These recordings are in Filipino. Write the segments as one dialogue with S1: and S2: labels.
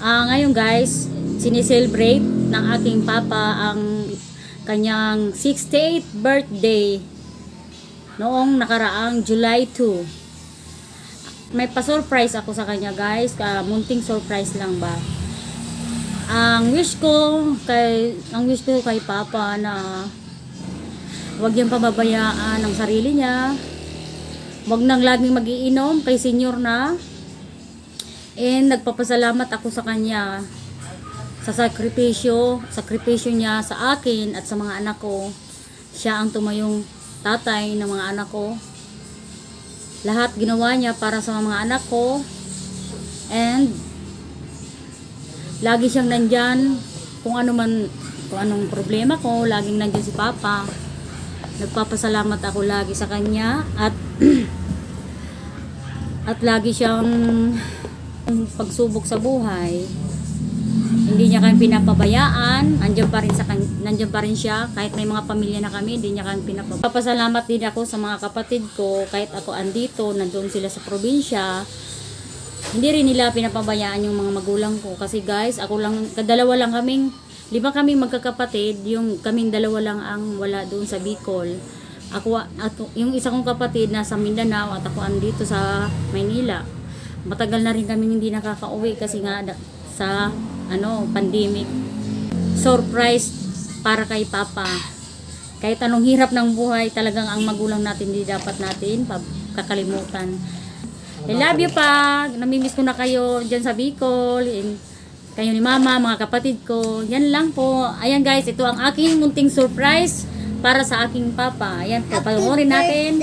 S1: Ah, ngayon guys, sineselebrate ng aking papa ang kanyang 68th birthday noong nakaraang July 2. May pa-surprise ako sa kanya guys, ka munting surprise lang ba. Ang wish ko kay ang wish ko kay papa na Huwag niyang pababayaan ang sarili niya. Huwag nang laging magiinom kay senior na. And nagpapasalamat ako sa kanya sa sakripisyo, sakripisyo niya sa akin at sa mga anak ko. Siya ang tumayong tatay ng mga anak ko. Lahat ginawa niya para sa mga anak ko. And lagi siyang nandyan kung ano man kung anong problema ko, laging nandyan si Papa nagpapasalamat ako lagi sa kanya at at lagi siyang pagsubok sa buhay hindi niya kami pinapabayaan nandiyan pa rin sa kan- nandiyan pa rin siya. Kahit may mga pamilya na kami hindi niya kami pinapabayaan papasalamat din ako sa mga kapatid ko. Kahit ako andito nandoon sila sa probinsya hindi rin nila pinapabayaan yung mga magulang ko. Kasi guys ako lang kadalawa lang kaming lima kaming magkakapatid. Yung kaming dalawa lang ang wala doon sa Bicol. Ako at yung isa kong kapatid nasa Mindanao at ako andito sa Maynila matagal na rin kaming hindi nakakauwi kasi nga sa ano pandemic surprise para kay Papa kahit anong hirap ng buhay talagang ang magulang natin hindi dapat natin kakalimutan I love you pa. Namimiss ko na kayo dyan sa Bicol. And kayo ni mama, mga kapatid ko. Yan lang po. Ayan guys, ito ang aking munting surprise para sa aking papa. Ayan po, panoorin natin.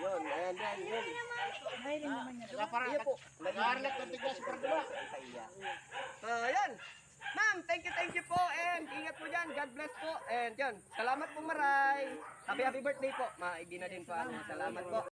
S2: Yun. Ayan, yan, yun.
S3: Kaya para,
S2: Iya po.
S3: nag-aarlat ng tiglas sa pagdula.
S2: Ah, yan. Ma'am, thank you, thank you po. And ingat po dyan. God bless po. And yan. Salamat po maray. Happy, happy birthday po. Maigi na din po. Ano. Salamat po.